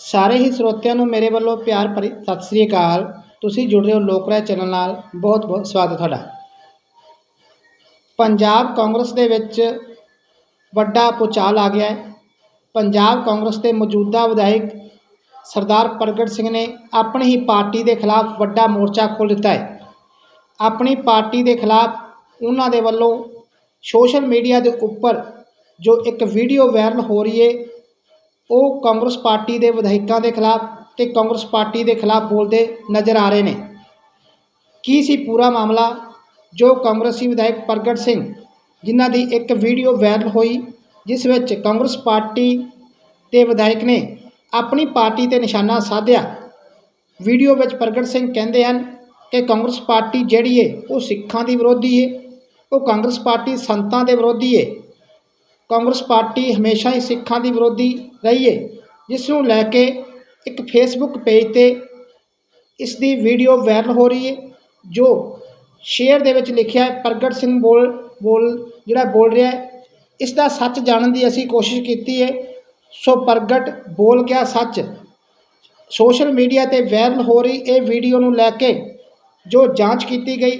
ਸਾਰੇ ਹੀ ਸਰੋਤਿਆਂ ਨੂੰ ਮੇਰੇ ਵੱਲੋਂ ਪਿਆਰ ਭਰੀ ਸਤਿ ਸ੍ਰੀ ਅਕਾਲ। ਤੁਸੀਂ ਜੁੜ ਰਹੇ ਹੋ ਲੋਕ ਰਾਏ ਚੈਨਲ ਨਾਲ। ਬਹੁਤ ਬਹੁਤ ਸਵਾਗਤ ਤੁਹਾਡਾ। ਪੰਜਾਬ ਕਾਂਗਰਸ ਦੇ ਵਿੱਚ ਵੱਡਾ ਭੁਚਾਲ ਆ ਗਿਆ ਹੈ। ਪੰਜਾਬ ਕਾਂਗਰਸ ਦੇ ਮੌਜੂਦਾ ਵਿਧਾਇਕ ਸਰਦਾਰ ਪ੍ਰਗਟ ਸਿੰਘ ਨੇ ਆਪਣੀ ਹੀ ਪਾਰਟੀ ਦੇ ਖਿਲਾਫ ਵੱਡਾ ਮੋਰਚਾ ਖੋਲ੍ਹ ਦਿੱਤਾ ਹੈ। ਆਪਣੀ ਪਾਰਟੀ ਦੇ ਖਿਲਾਫ ਉਹਨਾਂ ਦੇ ਵੱਲੋਂ ਸੋਸ਼ਲ ਮੀਡੀਆ ਦੇ ਉੱਪਰ ਜੋ ਇੱਕ ਵੀਡੀਓ ਵਾਇਰਲ ਹੋ ਰਹੀ ਹੈ ਉਹ ਕਾਂਗਰਸ ਪਾਰਟੀ ਦੇ ਵਿਧਾਇਕਾਂ ਦੇ ਖਿਲਾਫ ਤੇ ਕਾਂਗਰਸ ਪਾਰਟੀ ਦੇ ਖਿਲਾਫ ਬੋਲਦੇ ਨਜ਼ਰ ਆ ਰਹੇ ਨੇ। ਕੀ ਸੀ ਪੂਰਾ ਮਾਮਲਾ? ਜੋ ਕਾਂਗਰਸੀ ਵਿਧਾਇਕ ਪ੍ਰਗਟ ਸਿੰਘ, ਜਿਨ੍ਹਾਂ ਦੀ ਇੱਕ ਵੀਡੀਓ ਵਾਇਰਲ ਹੋਈ, ਜਿਸ ਵਿੱਚ ਕਾਂਗਰਸ ਪਾਰਟੀ ਦੇ ਵਿਧਾਇਕ ਨੇ ਆਪਣੀ ਪਾਰਟੀ ਤੇ ਨਿਸ਼ਾਨਾ ਸਾਧਿਆ। ਵੀਡੀਓ ਵਿੱਚ ਪ੍ਰਗਟ ਸਿੰਘ ਕਹਿੰਦੇ ਹਨ ਕਿ ਕਾਂਗਰਸ ਪਾਰਟੀ ਜਿਹੜੀ ਹੈ ਉਹ ਸਿੱਖਾਂ ਦੀ ਵਿਰੋਧੀ ਹੈ ਉਹ ਕਾਂਗਰਸ ਪਾਰਟੀ ਸੰਤਾਂ ਦੇ ਵਿਰੋਧੀ ਹੈ ਕਾਂਗਰਸ ਪਾਰਟੀ ਹਮੇਸ਼ਾ ਹੀ ਸਿੱਖਾਂ ਦੀ ਵਿਰੋਧੀ ਰਹੀ ਹੈ ਜਿਸ ਨੂੰ ਲੈ ਕੇ ਇੱਕ ਫੇਸਬੁੱਕ ਪੇਜ ਤੇ ਇਸ ਦੀ ਵੀਡੀਓ ਵਾਇਰਲ ਹੋ ਰਹੀ ਹੈ ਜੋ ਸ਼ੇਅਰ ਦੇ ਵਿੱਚ ਲਿਖਿਆ ਹੈ, ਪ੍ਰਗਟ ਸਿੰਘ ਬੋਲ ਬੋਲ ਜਿਹੜਾ ਬੋਲ ਰਿਹਾ ਹੈ, ਇਸ ਦਾ ਸੱਚ ਜਾਣਨ ਦੀ ਅਸੀਂ ਕੋਸ਼ਿਸ਼ ਕੀਤੀ ਹੈ ਸੋ ਪ੍ਰਗਟ ਬੋਲ ਗਿਆ ਸੱਚ? ਸੋਸ਼ਲ ਮੀਡੀਆ ਤੇ ਵਾਇਰਲ ਹੋ ਰਹੀ ਇਹ ਵੀਡੀਓ ਨੂੰ ਲੈ ਕੇ ਜੋ ਜਾਂਚ ਕੀਤੀ ਗਈ,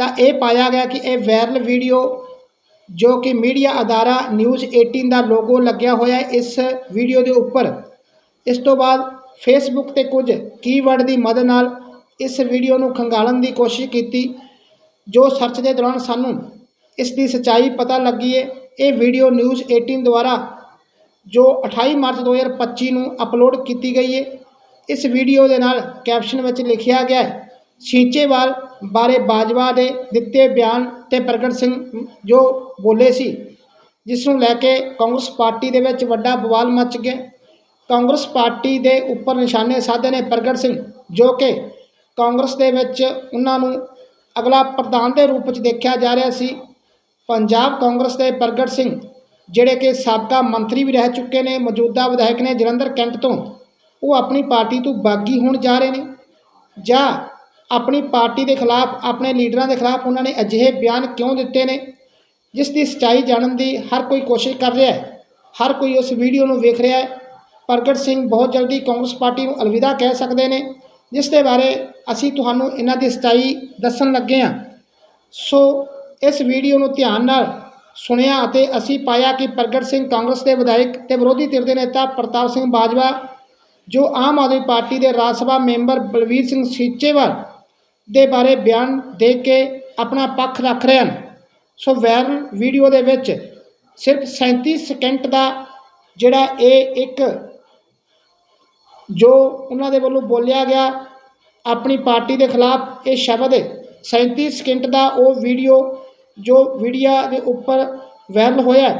ਤਾਂ ਇਹ ਪਾਇਆ ਗਿਆ ਕਿ ਇਹ ਵਾਇਰਲ ਵੀਡੀਓ ਜੋ ਕਿ ਮੀਡੀਆ ਅਦਾਰਾ ਨਿਊਜ਼ 18 ਦਾ ਲੋਗੋ ਲੱਗਿਆ ਹੋਇਆ ਹੈ ਇਸ ਵੀਡੀਓ ਦੇ ਉੱਪਰ। ਇਸ ਤੋਂ ਬਾਅਦ ਫੇਸਬੁੱਕ ਤੇ ਕੁਝ ਕੀਵਰਡ ਦੀ ਮਦਦ ਨਾਲ ਇਸ ਵੀਡੀਓ ਨੂੰ ਖੰਗਾਲਣ ਦੀ ਕੋਸ਼ਿਸ਼ ਕੀਤੀ, ਜੋ ਸਰਚ ਦੇ ਦੌਰਾਨ ਸਾਨੂੰ ਇਸ ਦੀ ਸੱਚਾਈ ਪਤਾ ਲੱਗੀ ਹੈ ਇਹ ਵੀਡੀਓ ਨਿਊਜ਼ 18 ਦੁਆਰਾ ਜੋ 28 ਮਾਰਚ 2025 ਨੂੰ ਅਪਲੋਡ ਕੀਤੀ ਗਈ ਹੈ ਇਸ ਵੀਡੀਓ ਦੇ ਨਾਲ ਕੈਪਸ਼ਨ ਵਿੱਚ ਲਿਖਿਆ ਗਿਆ ਹੈ, ਸੀਚੇਵਾਲ ਬਾਰੇ ਬਾਜਵਾ ਦੇ ਦਿੱਤੇ ਬਿਆਨ ਤੇ ਪ੍ਰਗਟ ਸਿੰਘ ਜੋ ਬੋਲੇ ਸੀ, ਜਿਸ ਨੂੰ ਲੈ ਕੇ ਕਾਂਗਰਸ ਪਾਰਟੀ ਦੇ ਵਿੱਚ ਵੱਡਾ ਬਵਾਲ ਮਚ ਗਿਆ। ਕਾਂਗਰਸ ਪਾਰਟੀ ਦੇ ਉੱਪਰ ਨਿਸ਼ਾਨੇ ਸਾਧੇ ਨੇ ਪ੍ਰਗਟ ਸਿੰਘ, ਜੋ ਕਿ ਕਾਂਗਰਸ ਦੇ ਵਿੱਚ ਉਹਨਾਂ ਨੂੰ ਅਗਲਾ ਪ੍ਰਧਾਨ ਦੇ ਰੂਪ ਵਿੱਚ ਦੇਖਿਆ ਜਾ ਰਿਹਾ ਸੀ। ਪੰਜਾਬ ਕਾਂਗਰਸ ਦੇ ਪ੍ਰਗਟ ਸਿੰਘ, ਜਿਹੜੇ ਕਿ ਸਾਬਕਾ ਮੰਤਰੀ ਵੀ ਰਹਿ ਚੁੱਕੇ ਨੇ, ਮੌਜੂਦਾ ਵਿਧਾਇਕ ਨੇ ਜਲੰਧਰ ਕੈਂਟ ਤੋਂ, ਉਹ ਆਪਣੀ ਪਾਰਟੀ ਤੋਂ ਬਾਗੀ ਹੋਣ ਜਾ ਰਹੇ ਨੇ। ਜਾਂ ਆਪਣੀ ਪਾਰਟੀ ਦੇ ਖਿਲਾਫ, ਆਪਣੇ ਲੀਡਰਾਂ ਦੇ ਖਿਲਾਫ ਉਹਨਾਂ ਨੇ ਅਜਿਹੇ ਬਿਆਨ ਕਿਉਂ ਦਿੱਤੇ ਨੇ? ਜਿਸ ਦੀ ਸੱਚਾਈ ਜਾਣਨ ਦੀ ਹਰ ਕੋਈ ਕੋਸ਼ਿਸ਼ ਕਰ ਰਿਹਾ ਹੈ, ਹਰ ਕੋਈ ਉਸ ਵੀਡੀਓ ਨੂੰ ਵੇਖ ਰਿਹਾ ਹੈ। ਪ੍ਰਗਟ ਸਿੰਘ ਬਹੁਤ ਜਲਦੀ ਕਾਂਗਰਸ ਪਾਰਟੀ ਨੂੰ ਅਲਵਿਦਾ ਕਹਿ ਸਕਦੇ ਨੇ, ਜਿਸ ਦੇ ਬਾਰੇ ਅਸੀਂ ਤੁਹਾਨੂੰ ਇਹਨਾਂ ਦੀ ਸੱਚਾਈ ਦੱਸਣ ਲੱਗੇ ਹਾਂ। ਸੋ, ਇਸ ਵੀਡੀਓ ਨੂੰ ਧਿਆਨ ਨਾਲ ਸੁਣਿਆ ਅਤੇ ਅਸੀਂ ਪਾਇਆ ਕਿ ਪ੍ਰਗਟ ਸਿੰਘ ਕਾਂਗਰਸ ਦੇ ਵਿਧਾਇਕ ਤੇ ਵਿਰੋਧੀ ਧਿਰ ਦੇ ਨੇਤਾ ਪ੍ਰਤਾਪ ਸਿੰਘ ਬਾਜਵਾ, ਜੋ ਆਮ ਆਦਮੀ ਪਾਰਟੀ ਦੇ ਰਾਜ ਸਭਾ ਮੈਂਬਰ ਬਲਵੀਰ ਸਿੰਘ ਸੀਚੇਵਾਲ ਦੇ ਬਾਰੇ ਬਿਆਨ ਦੇ ਕੇ ਆਪਣਾ ਪੱਖ ਰੱਖ ਰਹੇ ਹਨ। ਸੋ ਵਾਇਰਲ ਵੀਡੀਓ ਦੇ ਵਿੱਚ ਸਿਰਫ 37 ਸਕਿੰਟ ਦਾ ਜਿਹੜਾ ਇਹ ਇੱਕ ਜੋ ਉਹਨਾਂ ਦੇ ਵੱਲੋਂ ਬੋਲਿਆ ਗਿਆ ਆਪਣੀ ਪਾਰਟੀ ਦੇ ਖਿਲਾਫ ਇਹ ਸ਼ਬਦ 37 ਸਕਿੰਟ ਦਾ ਉਹ ਵੀਡੀਓ ਜੋ ਵੀਡੀਆ ਦੇ ਉੱਪਰ ਵਾਇਰਲ ਹੋਇਆ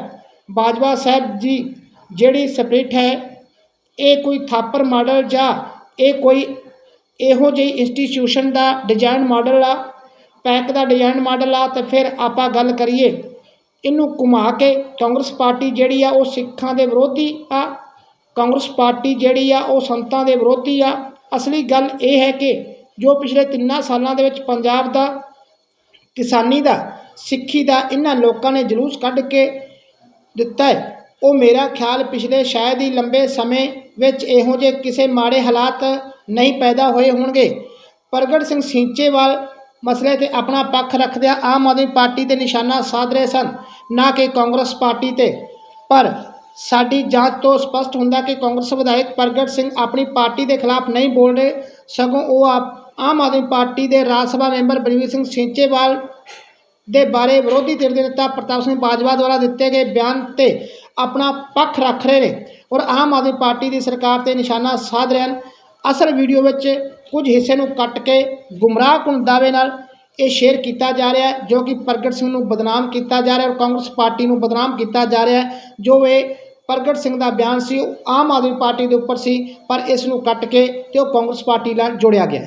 ਬਾਜਵਾ ਸਾਹਿਬ ਜੀ ਜਿਹੜੀ ਸਪਰਿਟ ਹੈ, ਇਹ ਕੋਈ ਥਾਪਰ ਮਾਡਲ ਜਾਂ ਇਹ ਕੋਈ ਇਹੋ ਜਿਹੀ ਇੰਸਟੀਟਿਊਸ਼ਨ ਦਾ ਡਿਜ਼ਾਈਨ ਮਾਡਲ ਆ ਪੈਕ ਦਾ ਡਿਜ਼ਾਈਨ ਮਾਡਲ ਆ, ਤੇ ਫਿਰ ਆਪਾਂ ਗੱਲ ਕਰੀਏ ਇਹਨੂੰ ਘੁਮਾ ਕੇ ਕਾਂਗਰਸ ਪਾਰਟੀ ਜਿਹੜੀ ਆ ਉਹ ਸਿੱਖਾਂ ਦੇ ਵਿਰੋਧੀ ਆ, ਕਾਂਗਰਸ ਪਾਰਟੀ ਜਿਹੜੀ ਆ ਉਹ ਸੰਤਾਂ ਦੇ ਵਿਰੋਧੀ ਆ। ਅਸਲੀ ਗੱਲ ਇਹ ਹੈ ਕਿ ਜੋ ਪਿਛਲੇ ਤਿੰਨਾਂ ਸਾਲਾਂ ਦੇ ਵਿੱਚ ਪੰਜਾਬ ਦਾ, ਕਿਸਾਨੀ ਦਾ, ਸਿੱਖੀ ਦਾ ਇਹਨਾਂ ਲੋਕਾਂ ਨੇ ਜਲੂਸ ਕੱਢ ਕੇ ਦਿੱਤਾ ਹੈ, ਉਹ ਮੇਰਾ ਖਿਆਲ ਪਿਛਲੇ ਸ਼ਾਇਦ ਹੀ ਲੰਬੇ ਸਮੇਂ ਵਿੱਚ ਇਹੋ ਜਿਹੇ ਕਿਸੇ ਮਾੜੇ ਹਾਲਾਤ ਨਹੀਂ ਪੈਦਾ ਹੋਏ ਹੋਣਗੇ। ਪ੍ਰਗਟ ਸਿੰਘ ਸਿੰਚੇਵਾਲ ਮਸਲੇ ਤੇ ਆਪਣਾ ਪੱਖ ਰੱਖਦਿਆਂ ਆਮ ਆਦਮੀ ਪਾਰਟੀ ਤੇ ਨਿਸ਼ਾਨਾ ਸਾਧ ਰਹੇ ਸਨ। ਨਾ ਕਿ ਕਾਂਗਰਸ ਪਾਰਟੀ ਤੇ। ਪਰ ਸਾਡੀ ਜਾਂਚ ਤੋਂ ਸਪਸ਼ਟ ਹੁੰਦਾ ਕਿ ਕਾਂਗਰਸ ਵਿਧਾਇਕ ਪ੍ਰਗਟ ਸਿੰਘ ਆਪਣੀ ਪਾਰਟੀ ਦੇ ਖਿਲਾਫ ਨਹੀਂ ਬੋਲ ਰਹੇ। ਸਗੋਂ ਉਹ ਆਪ ਆਮ ਆਦਮੀ ਪਾਰਟੀ ਦੇ ਰਾਜ ਸਭਾ ਮੈਂਬਰ ਬਲਵੀਰ ਸਿੰਘ ਸਿੰਚੇਵਾਲ ਦੇ ਬਾਰੇ ਵਿਰੋਧੀ ਧਿਰ ਦੇ ਨੇਤਾ ਪ੍ਰਤਾਪ ਸਿੰਘ ਬਾਜਵਾ ਦੁਆਰਾ ਦਿੱਤੇ ਗਏ ਬਿਆਨ ਤੇ ਆਪਣਾ ਪੱਖ ਰੱਖ ਰਹੇ ਨੇ। ਔਰ ਆਮ ਆਦਮੀ ਪਾਰਟੀ ਦੀ ਸਰਕਾਰ ਤੇ ਨਿਸ਼ਾਨਾ ਸਾਧ ਰਹੇ ਹਨ। ਅਸਲ ਵੀਡੀਓ ਵਿੱਚ ਕੁਝ ਹਿੱਸੇ ਨੂੰ ਕੱਟ ਕੇ ਗੁੰਮਰਾਹਕੁਨ ਦਾਅਵੇ ਨਾਲ ਇਹ ਸ਼ੇਅਰ ਕੀਤਾ ਜਾ ਰਿਹਾ ਹੈ, ਜੋ ਕਿ ਪ੍ਰਗਟ ਸਿੰਘ ਨੂੰ ਬਦਨਾਮ ਕੀਤਾ ਜਾ ਰਿਹਾ ਔਰ ਕਾਂਗਰਸ ਪਾਰਟੀ ਨੂੰ ਬਦਨਾਮ ਕੀਤਾ ਜਾ ਰਿਹਾ ਹੈ, ਜੋ ਇਹ ਪ੍ਰਗਟ ਸਿੰਘ ਦਾ ਬਿਆਨ ਸੀ, ਉਹ ਆਮ ਆਦਮੀ ਪਾਰਟੀ ਦੇ ਉੱਪਰ ਸੀ, ਪਰ ਇਸ ਨੂੰ ਕੱਟ ਕੇ ਤੇ ਉਹ ਕਾਂਗਰਸ ਪਾਰਟੀ ਨਾਲ ਜੋੜਿਆ ਗਿਆ